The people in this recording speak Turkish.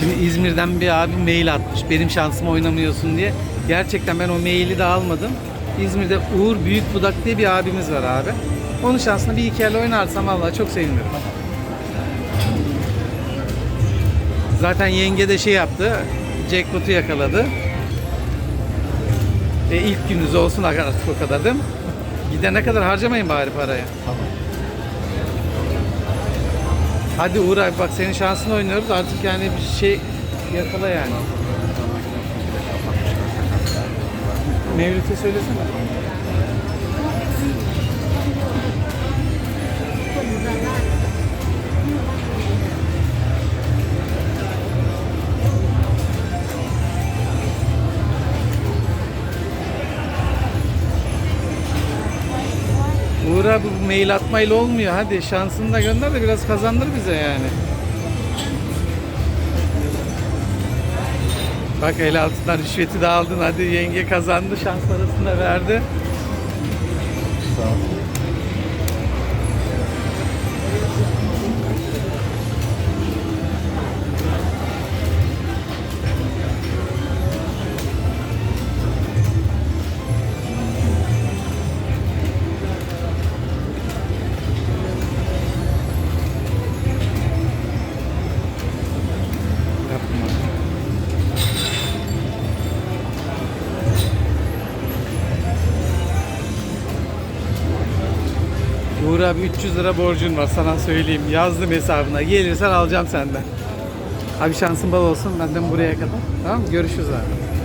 Şimdi İzmir'den bir abi mail atmış. Benim şansıma oynamıyorsun diye. Gerçekten ben o maili de almadım. İzmir'de Uğur Büyük Budak diye bir abimiz var abi. Onun şansına bir iki oynarsam vallahi çok sevinirim. Zaten yenge de şey yaptı. Jackpot'u yakaladı. E ilk gününüz olsun artık o kadar değil mi? Gidene kadar harcamayın bari parayı. Tamam. Hadi Uğur abi bak senin şansını oynuyoruz artık yani bir şey yakala yani. Mevlüt'e söylesene. Uğur abi bu mail atmayla olmuyor. Hadi şansını da gönder de biraz kazandır bize yani. Bak el altından rüşveti de aldın. Hadi yenge kazandı. Şans parasını verdi. Uğur abi 300 lira borcun var sana söyleyeyim. Yazdım hesabına. Gelirsen alacağım senden. Abi şansın bol olsun benden buraya kadar. Tamam? Görüşürüz abi.